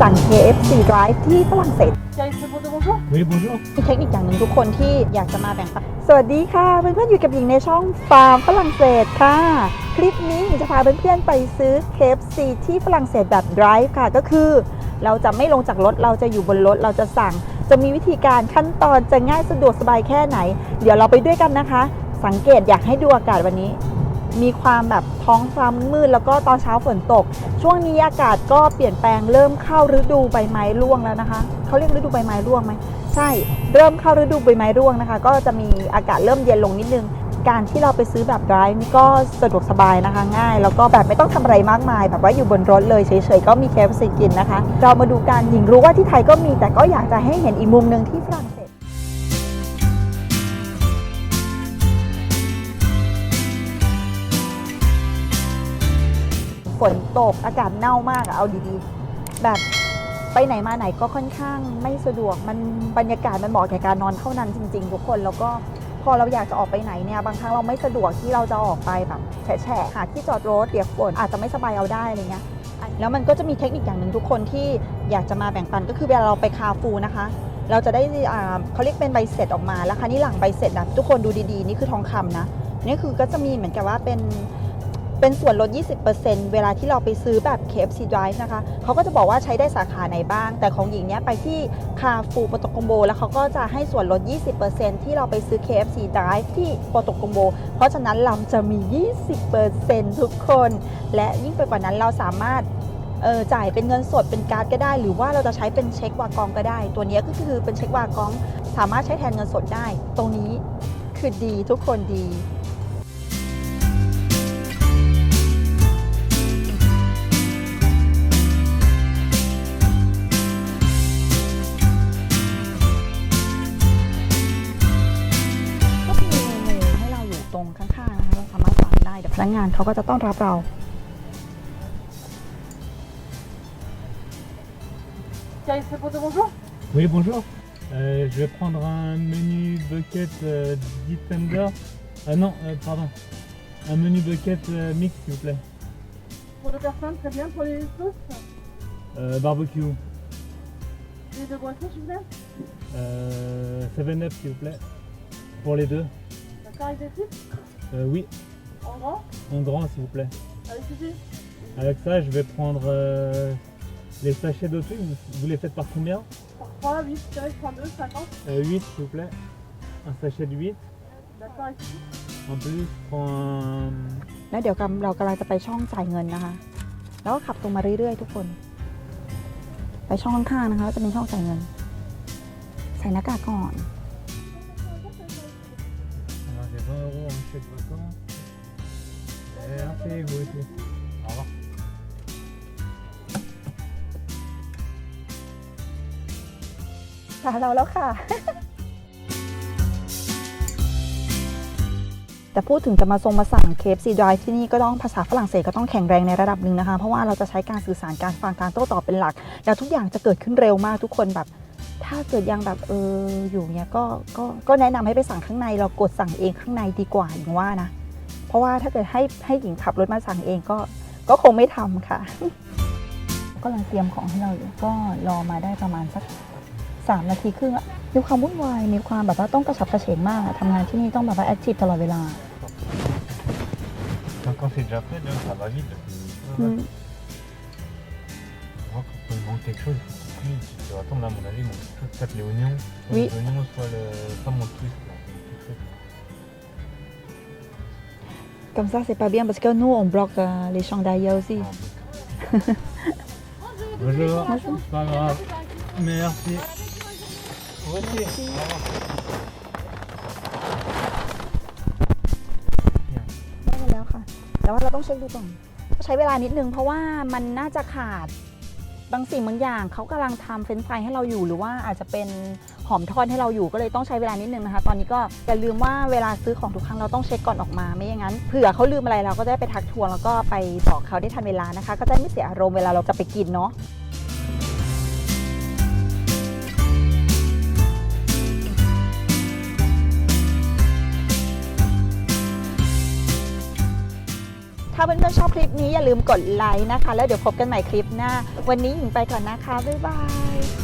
สั่ง KFC Drive ที่ฝรั่งเศส Oui, bonjour. มีเทคนิคอย่างหนึ่งทุกคนที่อยากจะมาแบ่งปันสวัสดีค่ะ เพื่อนๆอยู่กับหญิงในช่องฟาร์มฝรั่งเศสค่ะ คลิปนี้หญิงจะพาเพื่อนๆไปซื้อ KFC ที่ฝรั่งเศสแบบ drive ค่ะ ก็คือ เราจะไม่ลงจากรถ เราจะอยู่บนรถ เราจะสั่ง จะมีวิธีการขั้นตอนจะง่ายสะดวกสบายแค่ไหน เดี๋ยวเราไปด้วยกันนะคะ สังเกตอยากให้ดูอากาศวันนี้ มีความแบบท้องฟ้ามืดแล้วก็ตอนเช้าฝนตก ช่วงนี้อากาศก็เปลี่ยนแปลงเริ่มเข้าฤดูใบไม้ร่วงแล้วนะคะเขาเรียกฤดูใบไม้ร่วงไหมใช่เริ่มเข้าฤดูใบไม้ร่วงนะคะ ก็จะมีอากาศเริ่มเย็นลงนิดนึง การที่เราไปซื้อแบบ drive นี่ก็สะดวกสบายนะคะ ง่าย แล้วก็แบบไม่ต้องทำอะไรมากมาย แบบว่าอยู่บนรถเลยเฉยๆก็มีเคฟซีกินนะคะ เรามาดูกันหญิงรู้ว่าที่ไทยก็มีแต่ก็อยากจะให้เห็นอีกมุมหนึ่งที่ฝรั่งเศส นตกอากาศเน่ามากอะเอาดีๆ แบบไปไหนมาไหนก็ค่อนข้างไม่สะดวกมันบรรยากาศมันเหมาะแก่การนอนเท่านั้นจริง ๆ ทุกคนแล้วก็พอเราอยากจะออกไปไหนเนี่ยบางครั้งเราไม่สะดวกที่เราจะออกไปแบบแฉะๆหาที่จอดรถเปียกฝนอาจจะไม่สบายเอาได้อะไรเงี้ยแล้วมันก็จะมีเทคนิคอย่างหนึ่งทุกคนที่อยากจะมาแบ่งปันก็คือเวลาเราไปคาฟูนะคะ เราจะได้เขาเรียกเป็นใบเสร็จออกมาแล้วคราวนี้หลังใบเสร็จนะทุกคนดูดีๆ นี่คือทองคำนะนี่คือก็จะมีเหมือนกับว่าเป็น เป็นส่วนลด 20%เวลาที่เราไปซื้อแบบ KFC Drive นะคะ เขาก็จะบอกว่าใช้ได้สาขาไหนบ้าง แต่ของหญิงเนี้ยไปที่คาฟูโปรโตคอมโบแล้วเขาก็จะให้ส่วนลด 20%ที่เราไปซื้อ KFC Drive ที่โปรโตคอมโบเพราะฉะนั้นเราจะมี 20%ทุกคน และยิ่งไปกว่านั้นเราสามารถเออจ่ายเป็นเงินสดเป็นการ์ดก็ได้ หรือว่าเราจะใช้เป็นเช็ควากองก็ได้ ตัวนี้ก็คือเป็นเช็ควากอง สามารถใช้แทนเงินสดได้ ตรงนี้คือดีทุกคนดี นักงานเขาก็จะต้อนรับเรา Oui, bonjour. Euh, je vais prendre un menu bucket euh, 10 tender. Ah non, euh, pardon. Un menu bucket euh, mix, s'il vous plaît. Pour deux personnes, très bien. Pour les sauces, Euh, barbecue. les deux boissons, s'il vous plaît. Euh, 7-Up, s'il vous plaît. Pour les deux. D'accord, avec des chips Euh, oui, En grand en grand, s'il vous plaît. Avec ceci Avec ça, je vais prendre euh, les sachets d'eau Vous, vous les faites par combien Par 3, 8, 32, 50. euh, 8, s'il vous plaît. Un sachet de 8. D'accord, avec ceci En plus, je prends un... แล้วเดี๋ยวกำเรากำลังจะไปช่องจ่ายเงินนะคะ แล้วก็ขับตรงมาเรื่อยๆ ทุกคน ไปช่องข้างๆนะคะจะเป็นช่องจ่ายเงิน ใส่หน้ากากก่อน Alors, j'ai 20 euros en chèque vacances. Et merci, vous aussi. Au revoir. ตาเราแล้วค่ะแต่พูดถึงจะมาทรงมาสั่ง KFC Drive ที่นี่ก็ต้องภาษาฝรั่งเศสก็ต้องแข็งแรงในระดับหนึ่งนะคะ เพราะว่าเราจะใช้การสื่อสารการฟังการโต้ตอบเป็นหลัก แล้วทุกอย่างจะเกิดขึ้นเร็วมากทุกคนแบบ ถ้าเกิดยังแบบเอออยู่เนี้ยก็ก็ก็แนะนำให้ไปสั่งข้างในเรากดสั่งเองข้างในดีกว่าอย่างว่านะ เพราะว่าถ้าเกิดให้ให้หญิงขับรถมาสั่งเองก็ก็คงไม่ทำค่ะก็กำลังเตรียมของให้เราอยู่ก็รอมาได้ประมาณสักสามนาทีครึ่งอะมีความวุ่นวายมีความแบบว่าต้องกระฉับกระเฉงมากอะทำงานที่นี่ต้องแบบว่าแอคทีฟตลอดเวลา Quand c'est déjà prêt, là, ça va vite. อืม Moi, quand il manque quelque chose, il faut couper. Si tu vas attendre, à mon avis, il manque quelque chose. Peut-être les oignons. Soit Oui. Les oignons, soit le. Pas mon twist, Comme ça, c'est pas bien parce que nous, on bloque euh, les champs d'ailleurs aussi. Ah, Bonjour. Bonjour. C'est Pas grave. Merci. Vous aussi. Au revoir. ได้มาแล้วค่ะ แต่ว่าเราต้องเช็คดูก่อนใช้เวลานิดนึงเพราะว่ามันน่าจะขาดบางสิ่งบางอย่างเขากำลังทำเฟรนช์ฟรายให้เราอยู่หรือว่าอาจจะเป็นห อมทอดให้เราอยู่ก็เลยต้องใช้เวลานิดนึงนะคะ ตอนนี้ก็อย่าลืมว่าเวลาซื้อของทุกครั้งเราต้องเช็คก่อนออกมาไม่อย่างนั้นเผื่อเขาลืมอะไรเราก็ได้ไปทักทวงแล้วก็ไปบอกเขาได้ทันเวลานะคะ ก็จะไม่เสียอารมณ์เวลาเราจะไปกินเนาะถ้าเพื่อนๆชอบคลิปนี้อย่าลืมกดไลค์นะคะ แล้วเดี๋ยวพบกันใหม่คลิปหน้า วันนี้หญิงไปก่อนนะคะ บ๊ายบาย